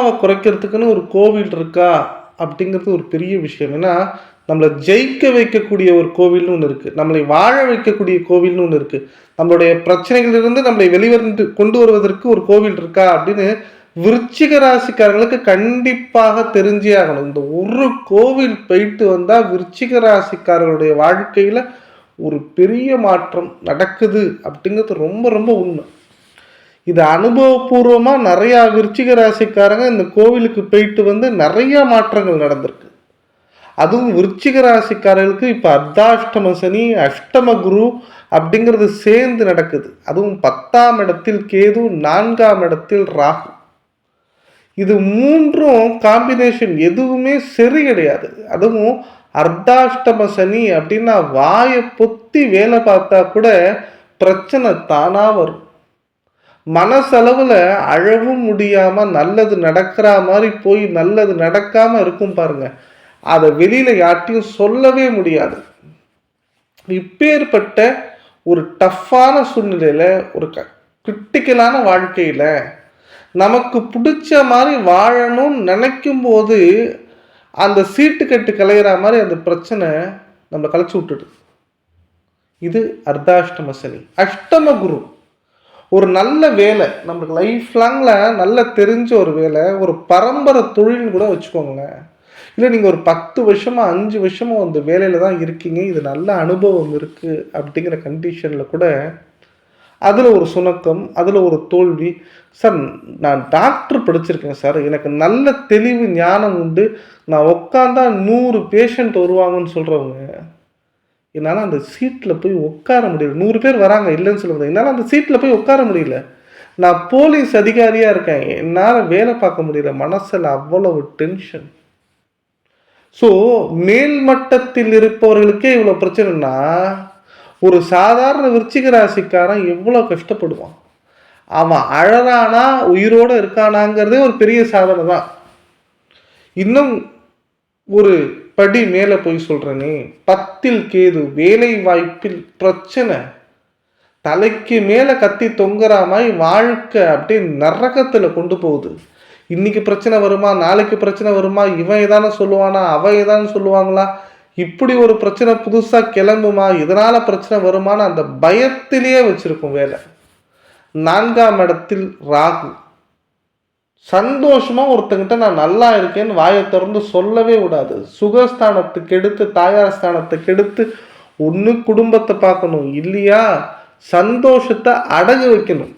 கர்மாவை குறைக்கிறதுக்குன்னு ஒரு கோவில் இருக்கா அப்படிங்கிறது ஒரு பெரிய விஷயம். ஏன்னா நம்மளை ஜெயிக்க வைக்கக்கூடிய ஒரு கோவில்னு ஒன்று இருக்குது நம்மளை வாழ வைக்கக்கூடிய கோவில்னு ஒன்று இருக்குது நம்மளுடைய பிரச்சனைகளிலிருந்து நம்மளை வெளிவந்து கொண்டு வருவதற்கு ஒரு கோவில் இருக்கா அப்படின்னு விருச்சிக ராசிக்காரங்களுக்கு கண்டிப்பாக தெரிஞ்சே ஆகணும். இந்த ஒரு கோவில் போயிட்டு வந்தால் விருச்சிக ராசிக்காரர்களுடைய வாழ்க்கையில் ஒரு பெரிய மாற்றம் நடக்குது அப்படிங்கிறது ரொம்ப ரொம்ப உண்மை. இது அனுபவபூர்வமாக நிறையா விருச்சிக ராசிக்காரங்க இந்த கோவிலுக்கு போயிட்டு வந்து நிறையா மாற்றங்கள் நடந்திருக்கு. அதுவும் விருச்சிக ராசிக்காரர்களுக்கு இப்போ அர்த்தாஷ்டம சனி அஷ்டம குரு அப்படிங்கிறது சேர்ந்து நடக்குது. அதுவும் பத்தாம் இடத்தில் கேது நான்காம் இடத்தில் ராகு. இது மூன்றும் காம்பினேஷன் எதுவுமே சரி கிடையாது. அதுவும் அர்த்தாஷ்டம சனி அப்படின்னா வாயை பொத்தி வேலை பார்த்தா கூட பிரச்சனை தானாக வரும். மனசளவில் அழவும் முடியாமல் நல்லது நடக்கிற மாதிரி போய் நல்லது நடக்காமல் இருக்கும் பாருங்க. அதை வெளியில் யார்ட்டையும் சொல்லவே முடியாது. இப்பேற்பட்ட ஒரு டஃப்பான சூழ்நிலையில் ஒரு க கிரிட்டிக்கலான வாழ்க்கையில் நமக்கு பிடிச்ச மாதிரி வாழணும்னு நினைக்கும் போது அந்த சீட்டு கட்டு கலையிற மாதிரி அந்த பிரச்சனை நம்ம கலைச்சி விட்டுடுது. இது அர்த்தாஷ்டம சனி. அஷ்டம குரு. ஒரு நல்ல வேலை நம்மளுக்கு லைஃப் லாங்கில் நல்ல தெரிஞ்ச ஒரு வேலை ஒரு பரம்பரை தொழில்னு கூட வச்சுக்கோங்களேன். இல்லை நீங்கள் ஒரு பத்து வருஷமாக அஞ்சு வருஷமாக அந்த வேலையில் தான் இருக்கீங்க இது நல்ல அனுபவம் இருக்குது அப்படிங்கிற கண்டிஷனில் கூட அதில் ஒரு சுணக்கம் அதில் ஒரு தோல்வி. சார் நான் டாக்டர் படிச்சிருக்கேன் சார் எனக்கு நல்ல தெளிவு ஞானம் உண்டு. நான் உட்காந்தா நூறு பேஷண்ட் வருவாங்கன்னு சொல்கிறவங்க என்னால் அந்த சீட்டில் போய் உட்கார முடியல. நூறு பேர் வராங்க இல்லைன்னு சொல்லுறது என்னால் அந்த சீட்டில் போய் உட்கார முடியல. நான் போலீஸ் அதிகாரியாக இருக்கேன். என்னால் வேலை பார்க்க முடியல. மனசில் அவ்வளவு டென்ஷன் ஸோ மேல்மட்டத்தில் இருப்பவர்களுக்கே இவ்வளோ பிரச்சனைனா ஒரு சாதாரண விருச்சிக ராசிக்காரன் எவ்வளோ கஷ்டப்படுவான்? அவன் அழறானா உயிரோடு இருக்கானாங்கிறதே ஒரு பெரிய சாதனை தான் இன்னும் ஒரு படி மேலே போய் சொல்கிறேனே பத்தில் கேது வேலை வாய்ப்பில் பிரச்சனை. தலைக்கு மேலே கத்தி தொங்குற மாதிரி வாழ்க்கை அப்படியே நரகத்தில் கொண்டு போகுது. இன்னைக்கு பிரச்சனை வருமா நாளைக்கு பிரச்சனை வருமா இவன் ஏதானே சொல்லுவானா அவன் எதானு சொல்லுவாங்களா? இப்படி ஒரு பிரச்சனை புதுசாக கிளம்புமா இதனால் பிரச்சனை வருமானு அந்த பயத்திலேயே வச்சுருக்கும் வேலை. நான்காம் இடத்தில் ராகு. சந்தோஷமாக ஒருத்தங்கிட்ட நான் நல்லா இருக்கேன்னு வாயை திறந்து சொல்லவே விடாது. சுகஸ்தானத்துக்கு எடுத்து தாயார் ஸ்தானத்துக்கு எடுத்து ஒன்று குடும்பத்தை பார்க்கணும் இல்லையா? சந்தோஷத்தை அடகு வைக்கணும்.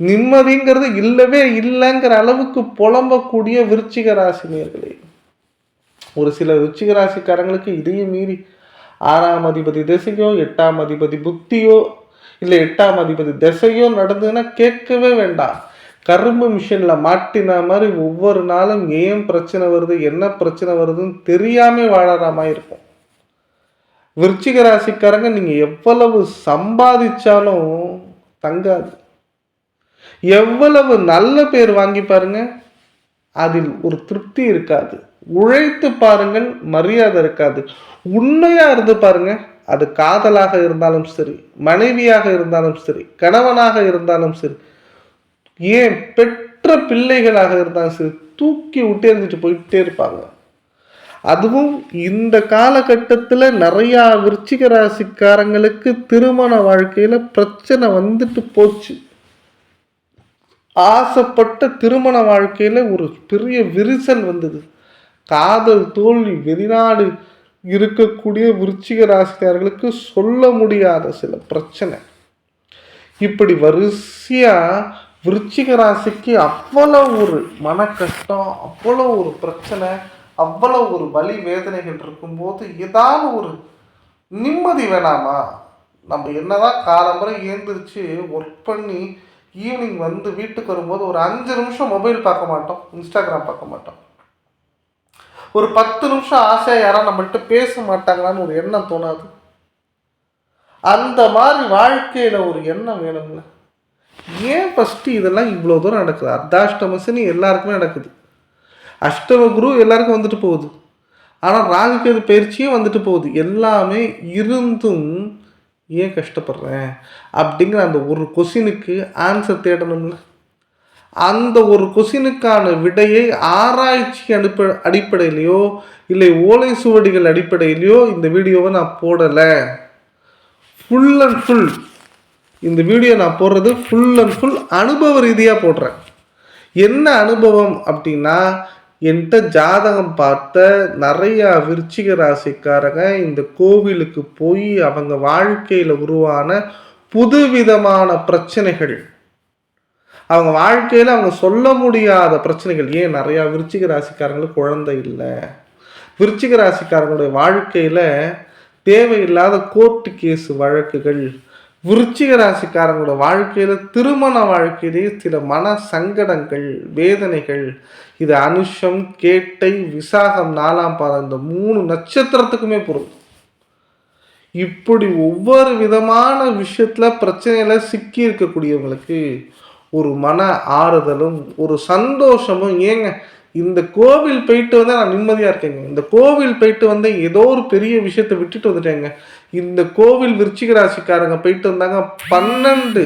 நிம்மதிங்கிறது இல்லவே இல்லைங்கிற அளவுக்கு புலம்பக்கூடிய விருச்சிக ராசினியர்களே ஒரு சில விருச்சிக ராசிக்காரங்களுக்கு இதையும் மீறி ஆறாம் அதிபதி திசையோ எட்டாம் அதிபதி புத்தியோ இல்லை எட்டாம் அதிபதி திசையோ நடந்ததுன்னா கேட்கவே வேண்டாம். கரும்பு மிஷினில் மாட்டின மாதிரி ஒவ்வொரு நாளும் ஏன் பிரச்சனை வருது என்ன பிரச்சனை வருதுன்னு தெரியாமல் வாழற மாதிரி இருக்கும். விருச்சிக ராசிக்காரங்க நீங்கள் எவ்வளவு சம்பாதிச்சாலும் தங்காது. எவ்வளவு நல்ல பேர் வாங்கி பாருங்க அதில் ஒரு திருப்தி இருக்காது. உழைத்து பாருங்கள் மரியாதை இருக்காது. உண்மையா இருந்து பாருங்க அது காதலாக இருந்தாலும் சரி மனைவியாக இருந்தாலும் சரி கணவனாக இருந்தாலும் சரி ஏன் பெற்ற பிள்ளைகளாக இருந்தாலும் சரி தூக்கி விட்டே இருந்துட்டு போயிட்டே இருப்பாங்க. அதுவும் இந்த காலகட்டத்தில் நிறையா விருச்சிக ராசிக்காரங்களுக்கு திருமண வாழ்க்கையில் பிரச்சனை வந்துட்டு போச்சு. ஆசைப்பட்ட திருமண வாழ்க்கையில் ஒரு பெரிய விரிசல் வந்தது. காதல் தோல்வி வெளிநாடு இருக்கக்கூடிய விருச்சிக ராசிக்காரர்களுக்கு சொல்ல முடியாத சில பிரச்சனை. இப்படி வரிசையாக விருச்சிக ராசிக்கு அவ்வளோ ஒரு மன கஷ்டம் அவ்வளோ ஒரு பிரச்சனை அவ்வளோ ஒரு வலி வேதனைகள் இருக்கும்போது ஏதாவது ஒரு நிம்மதி வேணாமா? நம்ம என்னதான் காலம்புரை ஏந்திரிச்சு ஒர்க் பண்ணி ஈவினிங் வந்து வீட்டுக்கு வரும்போது ஒரு அஞ்சு நிமிஷம் மொபைல் பார்க்க மாட்டோம் இன்ஸ்டாகிராம் பார்க்க மாட்டோம். ஒரு பத்து நிமிஷம் ஆசையாக யாரும் நம்மள்கிட்ட பேச மாட்டாங்களான்னு ஒரு எண்ணம் தோணாது. அந்த மாதிரி வாழ்க்கையில் ஒரு எண்ணம் வேணும்ல. ஏன் ஃபஸ்ட்டு இதெல்லாம் இவ்வளோ தூரம் நடக்குது? அர்த்தாஷ்டமசனி எல்லாருக்குமே நடக்குது. அஷ்டம குரு எல்லாருக்கும் வந்துட்டு போகுது. ஆனால் ராகுகேது பயிற்சியும் வந்துட்டு போகுது. எல்லாமே இருந்தும் ஏன் கஷ்டப்படுறேன்? அப்படிங்கிற அந்த ஒரு கொஷினுக்கு ஆன்சர் தேடணும்ல. அந்த ஒரு கொஷினுக்கான விடையை ஆராய்ச்சி அனுப்ப அடிப்படையிலையோ இல்லை ஓலை சுவடிகள் அடிப்படையிலையோ இந்த வீடியோவை நான் போடலை. ஃபுல் அண்ட் ஃபுல் இந்த வீடியோ நான் போடுறது ஃபுல் அண்ட் ஃபுல் அனுபவ ரீதியாக போடுறேன். என்ன அனுபவம் அப்படின்னா என்கிட்ட ஜாதகம் பார்த்த நிறையா விருச்சிக ராசிக்காரங்க இந்த கோவிலுக்கு போய் அவங்க வாழ்க்கையில் உருவான புதுவிதமான பிரச்சனைகள். அவங்க வாழ்க்கையில் அவங்க சொல்ல முடியாத பிரச்சனைகள். ஏன் நிறையா விருச்சிக ராசிக்காரங்களுக்கு குழந்தை இல்லை? விருச்சிக ராசிக்காரங்களுடைய வாழ்க்கையில் தேவையில்லாத கோர்ட்டு கேஸ் வழக்குகள் விருச்சிக ராசிக்காரங்களோட வாழ்க்கையில் திருமண வாழ்க்கையிலேயே சில மன சங்கடங்கள் வேதனைகள் இது அனுஷம் கேட்டை விசாகம் நாலாம் பாதம் இந்த மூணு நட்சத்திரத்துக்குமே பொருள் இப்படி ஒவ்வொரு விதமான விஷயத்தில் பிரச்சனையில் சிக்கி இருக்கக்கூடியவங்களுக்கு ஒரு மன ஆறுதலும் ஒரு சந்தோஷமும் ஏங்க இந்த கோவில் போயிட்டு வந்தால் நான் நிம்மதியாக இருக்கேங்க. இந்த கோவில் போயிட்டு வந்தேன் ஏதோ ஒரு பெரிய விஷயத்தை விட்டுட்டு வந்துட்டேங்க. இந்த கோவில் விருச்சிக ராசிக்காரங்க போயிட்டு வந்தாங்க பன்னெண்டு.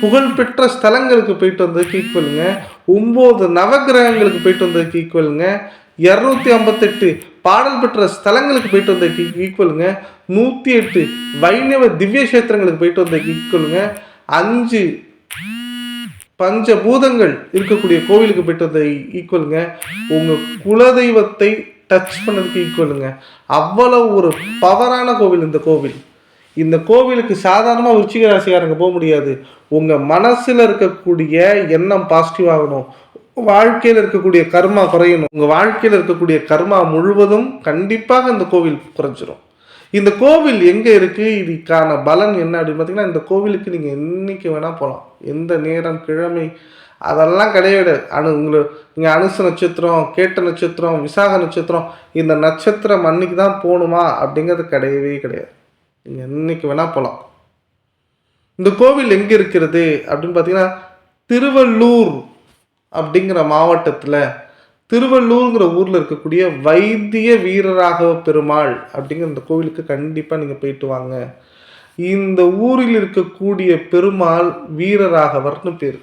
புகழ்பெற்ற ஸ்தலங்களுக்கு போயிட்டு வந்ததுக்கு ஈக்குவலுங்க ஒம்பது நவகிரகங்களுக்கு போயிட்டு வந்ததுக்கு ஈக்குவலுங்க இரநூத்தி ஐம்பத்தெட்டு பாடல் பெற்ற ஸ்தலங்களுக்கு போயிட்டு வந்ததுக்கு ஈக்குவலுங்க நூற்றி எட்டு வைணவ திவ்ய கஷேத்திரங்களுக்கு போயிட்டு வந்ததுக்கு ஈக்குவலுங்க அஞ்சு பஞ்ச பூதங்கள் இருக்கக்கூடிய கோவிலுக்கு போயிட்டு வந்த ஈக்குவலுங்க உங்கள் குலதெய்வத்தை டச் பண்ணதுக்கு ஈக்குவலுங்க அவ்வளவு ஒரு பவரான கோவில் இந்த கோவில். இந்த கோவிலுக்கு சாதாரணமாக விருச்சிக ராசிக்காரங்க போக முடியாது. உங்கள் மனசில் இருக்கக்கூடிய எண்ணம் பாசிட்டிவ் ஆகணும். வாழ்க்கையில் இருக்கக்கூடிய கர்மா குறையணும். உங்கள் வாழ்க்கையில் இருக்கக்கூடிய கர்மா முழுவதும் கண்டிப்பாக இந்த கோவில் குறைஞ்சிரும். இந்த கோவில் எங்கே இருக்குது இதுக்கான பலன் என்ன அப்படின்னு பார்த்தீங்கன்னா இந்த கோவிலுக்கு நீங்கள் என்றைக்கு வேணால் போகலாம் எந்த நேரம் கிழமை அதெல்லாம் கிடையாது. அணு உங்களுக்கு நீங்கள் அனுச நட்சத்திரம் கேட்ட நட்சத்திரம் விசாக நட்சத்திரம் இந்த நட்சத்திரம் அன்னைக்கு தான் போகணுமா அப்படிங்கிறது கிடையவே கிடையாது. நீங்கள் என்றைக்கு வேணால் போகலாம் இந்த கோவில் எங்கே இருக்கிறது அப்படின்னு பார்த்தீங்கன்னா திருவள்ளூர் அப்படிங்கிற மாவட்டத்தில் திருவள்ளூருங்கிற ஊரில் இருக்கக்கூடிய வைத்திய வீரராகவ பெருமாள் அப்படிங்கிற இந்த கோவிலுக்கு கண்டிப்பாக நீங்கள் போயிட்டு வாங்க. இந்த ஊரில் இருக்கக்கூடிய பெருமாள் வீரராகவர்னு பேர்.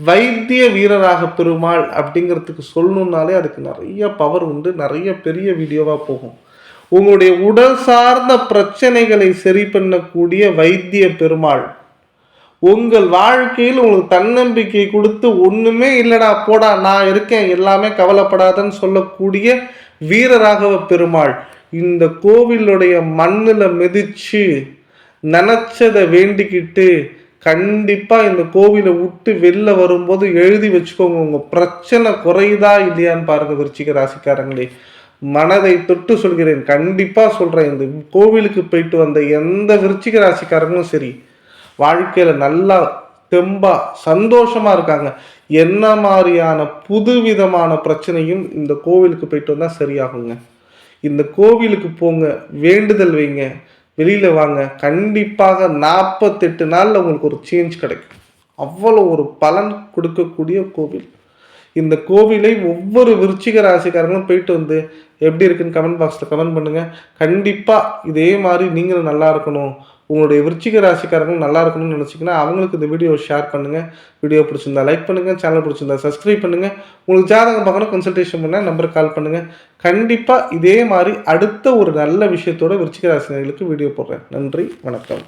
வைத்திய வீரராக பெருமாள் அப்படிங்கிறதுக்கு சொல்லணுன்னாலே அதுக்கு நிறைய பவர் உண்டு நிறைய பெரிய வீடியோவாக போகும். உங்களுடைய உடல் சார்ந்த பிரச்சனைகளை சரி பண்ணக்கூடிய வைத்திய பெருமாள் உங்கள் வாழ்க்கையில் உங்களுக்கு தன்னம்பிக்கை கொடுத்து ஒன்றுமே இல்லைடா போடா நான் இருக்கேன் எல்லாமே கவலைப்படாதன்னு சொல்லக்கூடிய வீரராகவ பெருமாள் இந்த கோவிலுடைய மண்ணில் மிதிச்சு நினச்சதை வேண்டிக்கிட்டு கண்டிப்பாக இந்த கோவிலை விட்டு வெளில வரும்போது எழுதி வச்சுக்கோங்க. உங்கள் பிரச்சனை குறையுதா இல்லையான்னு பாருங்கள் விருச்சிக ராசிக்காரங்களே. மனதை தொட்டு சொல்கிறேன். கண்டிப்பாக சொல்கிறேன் இந்த கோவிலுக்கு போயிட்டு வந்த எந்த விருச்சிக ராசிக்காரங்களும் சரி வாழ்க்கையில் நல்லா தெம்பா சந்தோஷமாக இருக்காங்க. என்ன மாதிரியான புதுவிதமான பிரச்சனையும் இந்த கோவிலுக்கு போயிட்டு வந்தால் சரியாகுங்க. இந்த கோவிலுக்கு போங்க வேண்டுதல் வைங்க வெளியில் வாங்க. கண்டிப்பாக நாற்பத்தெட்டு நாளில் உங்களுக்கு ஒரு சேஞ்ச் கிடைக்கும். அவ்வளோ ஒரு பலன் கொடுக்கக்கூடிய கோவில். இந்த கோவிலை ஒவ்வொரு விருச்சிக ராசிக்காரங்களும் போயிட்டு வந்து எப்படி இருக்குன்னு கமெண்ட் பாக்ஸில் கமெண்ட் பண்ணுங்கள் கண்டிப்பாக இதே மாதிரி நீங்களும் நல்லா இருக்கணும். உங்களுடைய விருச்சிக ராசிக்காரங்க நல்லா இருக்கணும்னு நினச்சிங்கன்னா அவங்களுக்கு இந்த வீடியோ ஷேர் பண்ணுங்கள் வீடியோ பிடிச்சிருந்தா லைக் பண்ணுங்கள் சேனல் பிடிச்சிருந்தா சப்ஸ்கிரைப் பண்ணுங்கள் உங்களுக்கு ஜாதகம் பார்க்கணும் கன்சல்டேஷன் பண்ண நம்பருக்கு கால் பண்ணுங்கள் கண்டிப்பாக இதே மாதிரி அடுத்த ஒரு நல்ல விஷயத்தோட விருச்சிக ராசினர்களுக்கு வீடியோ போடுறேன். நன்றி வணக்கம்.